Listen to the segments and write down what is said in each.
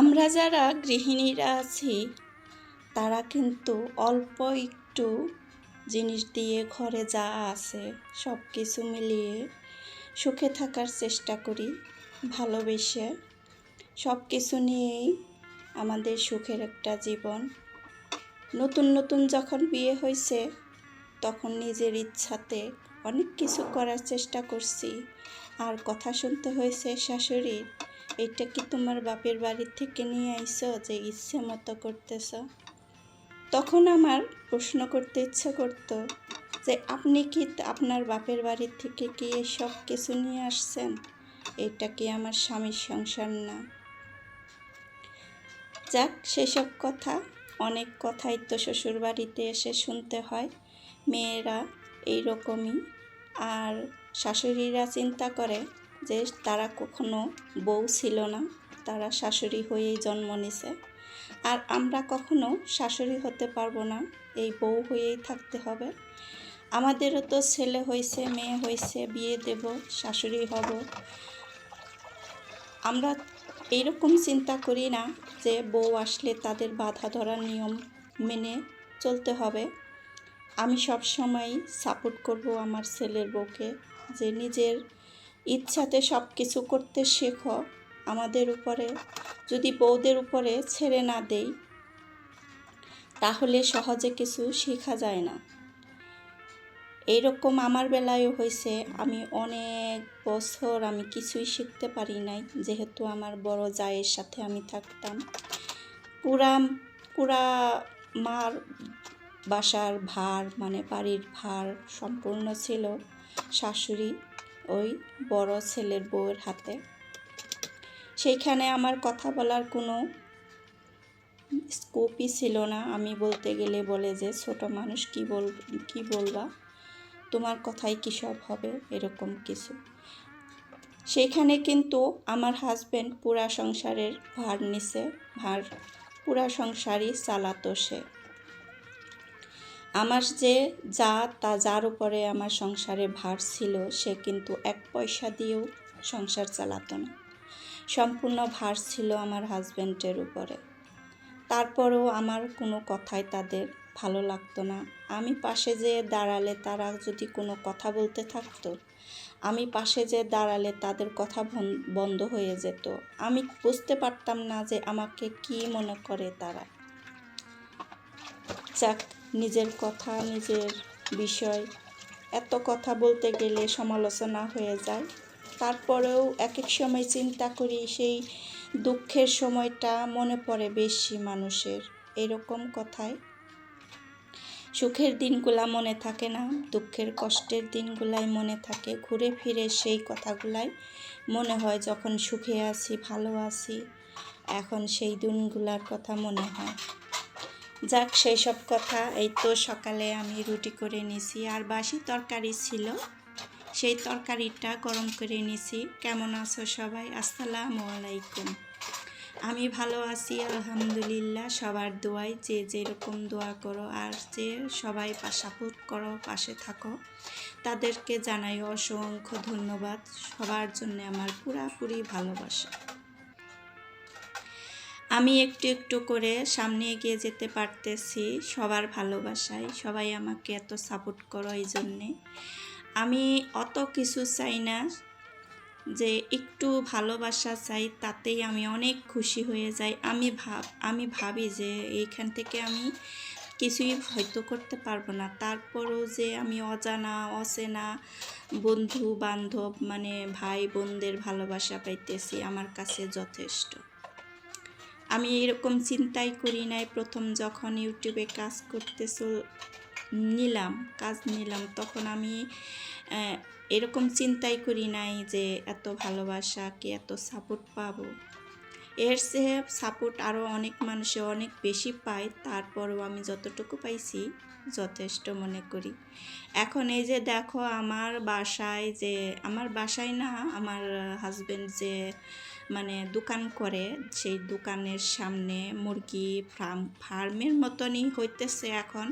আমরা যারা গৃহিণীরা আছি, তারা কিন্তু অল্প একটু জিনিস দিয়ে ঘরে যা আছে সব কিছু মিলিয়ে সুখে থাকার চেষ্টা করি, ভালোবেসে। সব কিছু নিয়েই আমাদের সুখের একটা জীবন। নতুন নতুন যখন বিয়ে হয়েছে, তখন নিজের ইচ্ছাতে অনেক কিছু করার চেষ্টা করছি। আর কথা শুনতে হয়েছে শাশুড়ির এটা কি তোমার বাপের বাড়ি থেকে নিয়ে আইছো যে ইচ্ছে মতো করতেছ? তখন আমার প্রশ্ন করতে ইচ্ছে করতো যে আপনি কি আপনার বাপের বাড়ি থেকে কি সব কিছু নিয়ে আসছেন? এটা কি আমার স্বামীর সংসার না? যাক, সেসব কথা, অনেক কথাই তো শ্বশুর বাড়িতে এসে শুনতে হয়। মেয়েরা এই রকমই আর শাশুড়িরা চিন্তা করে যে তারা কখনো বউ ছিল না, তারা শাশুড়ি হয়েই জন্ম নিছে। আর আমরা কখনো শাশুড়ি হতে পারব না, এই বউ হয়েই থাকতে হবে। আমাদেরও তো ছেলে হয়েছে, মেয়ে হয়েছে, বিয়ে দেব, শাশুড়ি হব। আমরা এইরকম চিন্তা করি না যে বউ আসলে তাদের বাধা ধরার নিয়ম মেনে চলতে হবে। আমি সব সময় সাপোর্ট করব আমার ছেলের বউকে যে নিজের ইচ্ছাতে সব কিছু করতে শেখো আমাদের উপরে। যদি বউদের উপরে ছেড়ে না দেই, তাহলে সহজে কিছু শেখা যায় না। এইরকম আমার বেলায়ও হয়েছে, আমি অনেক বছর আমি কিছুই শিখতে পারি নাই, যেহেতু আমার বড় জায়ের সাথে আমি থাকতাম। পুরা পুরা মার বাসার ভার মানে বাড়ির ভার সম্পূর্ণ ছিল শাশুড়ি ওই বড় ছেলের বউয়ের হাতে। সেইখানে আমার কথা বলার কোনো স্কোপই ছিল না। আমি বলতে গেলে বলে যে, ছোট মানুষ কি বল, কি বলবা? তোমার কথাই কী সব হবে? এরকম কিছু। সেইখানে কিন্তু আমার হাজব্যান্ড পুরা সংসারের ভার নিছে। ভার, পুরা সংসারই চালাতো সে। আমার যে যা তা যার উপরে আমার সংসারে ভার ছিল, সে কিন্তু এক পয়সা দিয়েও সংসার চালাতো না। সম্পূর্ণ ভার ছিল আমার হাজব্যান্ডের উপরে। তারপরেও আমার কোনো কথাই তাদের ভালো লাগতো না। আমি পাশে যে দাঁড়ালে তারা যদি কোনো কথা বলতে থাকতো, আমি পাশে যে দাঁড়ালে তাদের কথা বন্ধ হয়ে যেত। আমি বুঝতে পারতাম না যে আমাকে কি মনে করে তারা। যাক নিজের কথা, নিজের বিষয়, এত কথা বলতে গেলে সমালোচনা হয়ে যায়। তারপরেও এক এক সময় চিন্তা করি সেই দুঃখের সময়টা মনে পড়ে বেশি মানুষের, এরকম কথায় সুখের দিনগুলা মনে থাকে না, দুঃখের কষ্টের দিনগুলাই মনে থাকে, ঘুরে ফিরে সেই কথাগুলাই মনে হয় যখন সুখে আছি, ভালো আছি, এখন সেই দিনগুলার কথা মনে হয়। যাক সেই সব কথা। এই তো সকালে আমি রুটি করে নিছি। আর বাসি তরকারি ছিল। সেই তরকারিটা গরম করে নিছি। কেমন আছো সবাই? আসসালামু আলাইকুম। আমি ভালো আছি, আলহামদুলিল্লাহ। সবার দোয়াই যে যেরকম দোয়া করো আর যে সবাই সাপোর্ট করো, পাশে থাকো, তাদেরকে জানাই অসংখ্য ধন্যবাদ। সবার জন্য আমার পুরাপুরি ভালোবাসা। আমি একটু একটু করে সামনে এগিয়ে যেতে পারতেছি সবার ভালোবাসায়। সবাই আমাকে এত সাপোর্ট করো এই জন্যে। আমি অত কিছু চাই না যে একটু ভালোবাসা চাই, তাতেই আমি অনেক খুশি হয়ে যাই। আমি ভাব, আমি ভাবি যে এইখান থেকে আমি কিছুই হয়তো করতে পারব না। তারপরও যে আমি অজানা, অচেনা বন্ধু বান্ধব মানে ভাই বোনদের ভালোবাসা পাইতেছি, আমার কাছে যথেষ্ট। আমি এরকম চিন্তাই করি নাই। প্রথম যখন ইউটিউবে কাজ করতে নিলাম, কাজ নিলাম, তখন আমি এরকম চিন্তাই করি নাই যে এত ভালোবাসা, কি এত সাপোর্ট পাবো। এর সে সাপোর্ট আরও অনেক মানুষে অনেক বেশি পায়, তারপরও আমি যতটুকু পাইছি, যথেষ্ট মনে করি। এখন এই যে দেখো, আমার বাসায় যে, আমার বাসায় না, আমার হাজব্যান্ড যে মানে দোকান করে, সেই দোকানের সামনে মুরগি ফার্ম, ফার্মের মতনই হইতেছে এখন।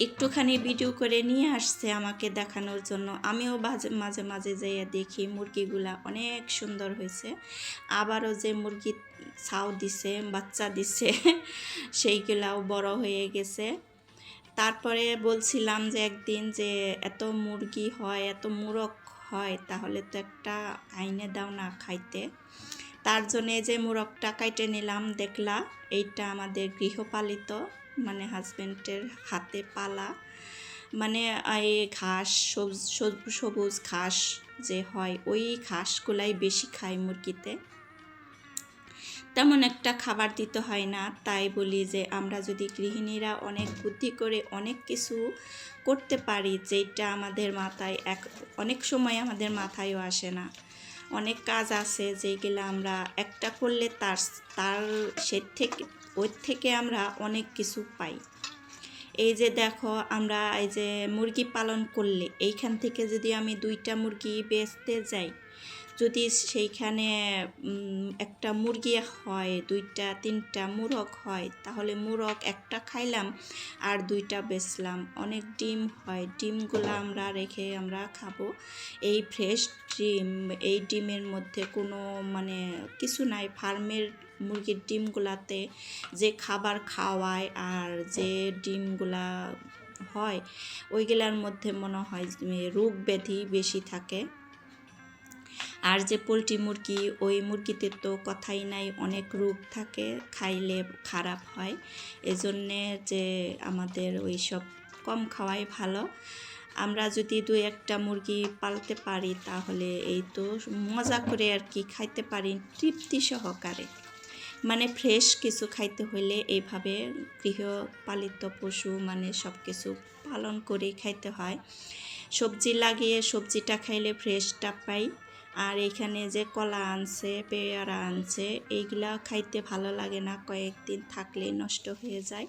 একটুখানি ভিডিও করে নিয়ে আসছে আমাকে দেখানোর জন্য। আমিও মাঝে মাঝে যেয়ে দেখি মুরগিগুলা অনেক সুন্দর হয়েছে। আবারও যে মুরগি ছাউ দিছে, বাচ্চা দিছে, সেইগুলাও বড় হয়ে গেছে। তারপরে বলছিলাম যে একদিন যে এত মুরগি হয়, এত মুরগ হয়, তাহলে তো একটা আইনে দাও না খাইতে। তার জন্যে যে মোরগটা কাইটে নিলাম, দেখলা, এইটা আমাদের গৃহপালিত মানে হাজব্যান্ডের হাতে পালা। মানে এই ঘাস সবুজ, সবুজ- ঘাস যে হয়, ওই ঘাসগুলাই বেশি খায় মুরগিতে। তেমন একটা খাবার দিতে হয় না। তাই বলি যে আমরা যদি গৃহিণীরা অনেক বুদ্ধি করে অনেক কিছু করতে পারি যেটা আমাদের মাথায় এক, অনেক সময় আমাদের মাথায়ও আসে না। অনেক কাজ আছে যেগুলো আমরা একটা করলে তার তার সে থেকে ওর থেকে আমরা অনেক কিছু পাই। এই যে দেখো, আমরা এই যে মুরগি পালন করলে, এইখান থেকে যদি আমি দুইটা মুরগি বেচতে যাই যদি সেইখানে একটা মুরগি হয়, দুইটা, তিনটা মুরগ হয়, তাহলে মুরগ একটা খাইলাম আর দুইটা বেচলাম। অনেক ডিম হয়, ডিমগুলো আমরা রেখে আমরা খাব। এই ফ্রেশ ডিম, এই ডিমের মধ্যে কোনো মানে কিছু নাই। ফার্মের মুরগির ডিমগুলাতে যে খাবার খাওয়ায় আর যে ডিমগুলা হয়, ওইগুলার মধ্যে মনে হয় রোগ ব্যাধি বেশি থাকে। আর যে পোলট্রি মুরগি, ওই মুরগিতে তো কথাই নাই, অনেক রোগ থাকে, খাইলে খারাপ হয়। এজন্যে যে আমাদের ওই সব কম খাওয়াই ভালো। আমরা যদি দু একটা মুরগি পালতে পারি, তাহলে এই তো মজা করে আর কি খাইতে পারি, তৃপ্তি সহকারে। মানে ফ্রেশ কিছু খাইতে হলে এইভাবে গৃহপালিত পশু মানে সব কিছু পালন করেই খাইতে হয়। সবজি লাগিয়ে সবজিটা খাইলে ফ্রেশটা পাই। আর এখানে যে কলা আনছে, পেয়ারা আনছে এইগুলা খাইতে ভালো লাগে না। কয়েকদিন থাকলেই নষ্ট হয়ে যায়।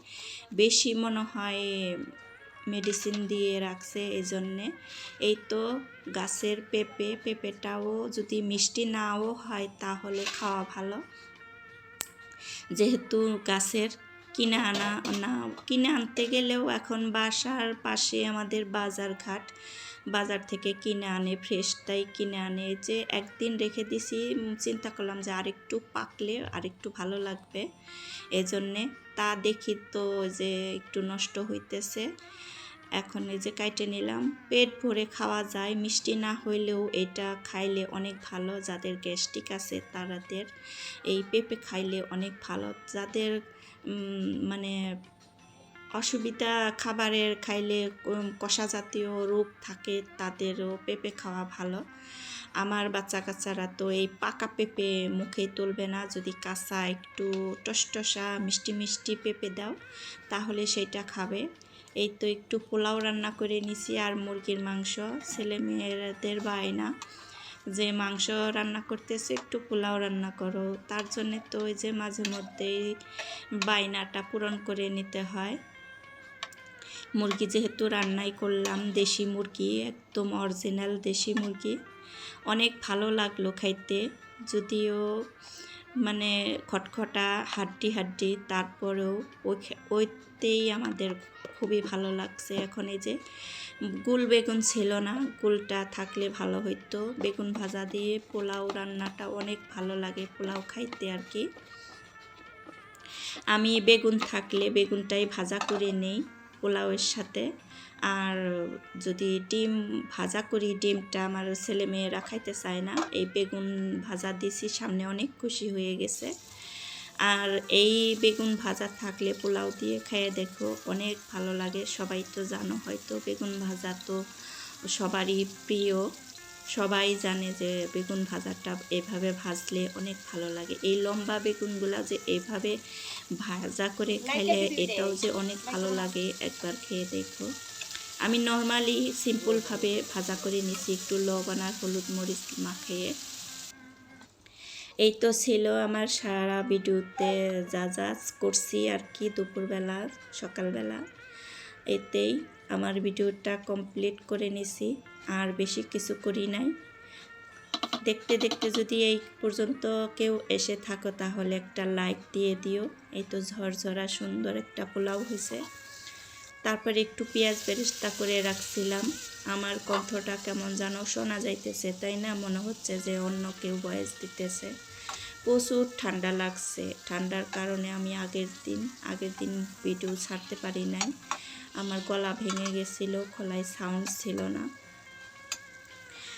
বেশি মনে হয় মেডিসিন দিয়ে রাখছে এই জন্যে এই তো গাছের পেঁপে, পেঁপেটাও যদি মিষ্টি নাও হয় তাহলে খাওয়া ভালো। যেহেতু গাছের কিনে আনা, না, কিনে আনতে গেলেও এখন বাসার পাশে আমাদের বাজার ঘাট। বাজার থেকে কিনে আনে ফ্রেশটাই কিনে আনে। যে একদিন রেখে দিছি চিন্তা করলাম যে আরেকটু পাকলে আরেকটু ভালো লাগবে। এজন্যে তা দেখি তো যে একটু নষ্ট হইতেছে। এখন এই যে কাইটে নিলাম, পেট ভরে খাওয়া যায়। মিষ্টি না হইলেও এটা খাইলে অনেক ভালো, যাদের গ্যাস্ট্রিক আছে তাদের এই পেঁপে খাইলে অনেক ভালো, যাদের মানে অসুবিধা খাবারের খাইলে কষা জাতীয় রোগ থাকে, তাদেরও পেঁপে খাওয়া ভালো। আমার বাচ্চা কাচ্চারা তো এই পাকা পেঁপে মুখে তুলবে না। যদি কাঁচা একটু টসটসা, মিষ্টি মিষ্টি পেঁপে দাও, তাহলে সেটা খাবে। এই তো একটু পোলাও রান্না করে নিছি, আর মুরগির মাংস। ছেলে মেয়েদের বায়না। যে মাংস রান্না করতেছে, একটু পোলাও রান্না করো। তার জন্যে তো ওই যে মাঝে মধ্যেই বায়নাটা পূরণ করে নিতে হয়। মুরগি যেহেতু রান্নাই করলাম, দেশি মুরগি, একদম অরিজিনাল দেশি মুরগি। অনেক ভালো লাগল খাইতে, যদিও মানে খটখটা, হাড্ডি হাড্ডি, তারপরেও ওই ওইতেই আমাদের খুবই ভালো লাগছে এখন এই যে গুল বেগুন ছিল না, গুলটা থাকলে ভালো হইতো। বেগুন ভাজা দিয়ে পোলাও রান্নাটা অনেক ভালো লাগে পোলাও খাইতে আর কি। আমি বেগুন থাকলে বেগুনটাই ভাজা করে নেই পোলাওয়ের সাথে। আর যদি ডিম ভাজা করি ডিমটা আমার ছেলে মেয়েরা খাইতে চায় না। এই বেগুন ভাজা দিছি সামনে অনেক খুশি হয়ে গেছে। আর এই বেগুন ভাজা থাকলে পোলাও দিয়ে খেয়ে দেখো অনেক ভালো লাগে। সবাই তো জানো হয়তো বেগুন ভাজা তো সবারই প্রিয়। সবাই জানে যে বেগুন ভাজাটা এভাবে ভাজলে অনেক ভালো লাগে। এই লম্বা বেগুনগুলা যে এভাবে ভাজা করে খাইলে এটাও যে অনেক ভালো লাগে একবার খেয়ে দেখো। আমি নর্মালি সিম্পলভাবে ভাজা করে নিছি, একটু লবণ আর হলুদ মরিচ মাখিয়ে। এই তো ছিল আমার সারা ভিডিওতে যা যা করছি আর কি দুপুরবেলা, সকালবেলা। এতেই আমার ভিডিওটা কমপ্লিট করে নিছি, আর বেশি কিছু করি নাই। দেখতে দেখতে যদি এই পর্যন্ত কেউ এসে থাকো, তাহলে একটা লাইক দিয়ে দিও। এই তো ঝরঝরা সুন্দর একটা পোলাও হয়েছে। তারপরে একটু পেঁয়াজ বেরেস্তা করে রাখছিলাম। আমার কণ্ঠটা কেমন যেন শোনা যাইতেছে, তাই না? মনে হচ্ছে যে অন্য কেউ বয়স দিতেছে। প্রচুর ঠান্ডা লাগছে। ঠান্ডার কারণে আমি আগের দিন আগের দিন ভিডিও ছাড়তে পারি নাই। আমার গলা ভেঙে গেছিল, গলায় সাউন্ড ছিল না।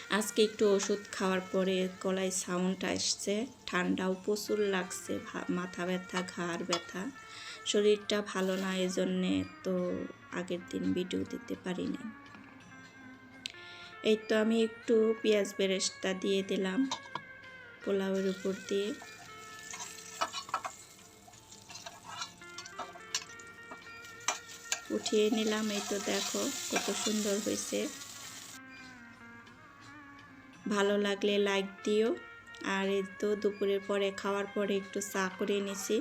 আজকে একটু ওষুধ খাওয়ার পরে গলায় সাউন্ড আসছে। ঠান্ডাও প্রচুর লাগছে মাথা ব্যথা, ঘাড় ব্যথা। শরীরটা ভালো না, এজন্যে তো আগের দিন ভিডিও দিতে পারি নাই এই তো আমি একটু পেঁয়াজ বেরেস্তা দিয়ে দিলাম পোলাওয়ের উপর দিয়ে। উঠিয়ে নিলাম, এই তো দেখো কত সুন্দর হয়েছে। ভালো লাগলে লাইক দিও। আর এই তো দুপুরের পরে খাওয়ার পরে একটু চা করে নিছি।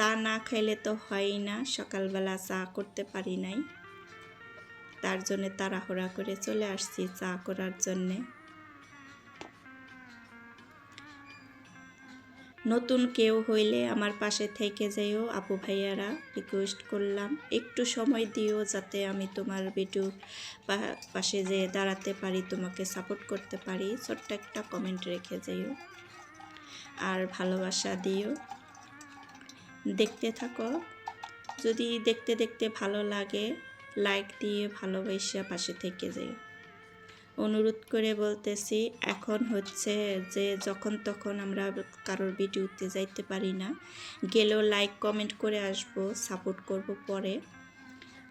চা না খাইলে তো হয়ই না, সকালবেলা চা করতে পারি নাই। তার জন্যে তাড়াহুড়া করে চলে আসছি চা করার জন্যে। নতুন কেউ হইলে আমার পাশে থেকে যেও আপু ভাইয়ারা রিকোয়েস্ট করলাম। একটু সময় দিও যাতে আমি তোমার ভিডিও পাশে যেয়ে দাঁড়াতে পারি, তোমাকে সাপোর্ট করতে পারি। ছোট্ট একটা কমেন্ট রেখে যেও আর ভালোবাসা দিও। দেখতে থাকো। যদি দেখতে দেখতে ভালো লাগে লাইক দিয়ে ভালোবাসা পাশে থেকে যেও। অনুরোধ করে বলতেছি, এখন হচ্ছে যে যখন তখন আমরা কারোর ভিডিওতে যাইতে পারি না, গেলেও লাইক কমেন্ট করে আসব সাপোর্ট করব পরে।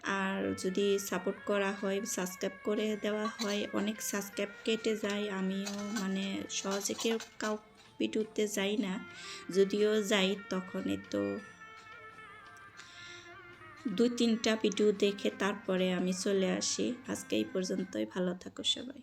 আর যদি সাপোর্ট করা হয় সাবস্ক্রাইব করে দেওয়া হয়, অনেক সাবস্ক্রাইব কেটে যায়, আমিও মানে সহজে কেউ কাউ ভিডিওতে যাই না, যদিও যাই তখন তো দুই তিনটা ভিডিও দেখে তারপরে আমি চলে আসি। আজকে এই পর্যন্তই, ভালো থাকো সবাই।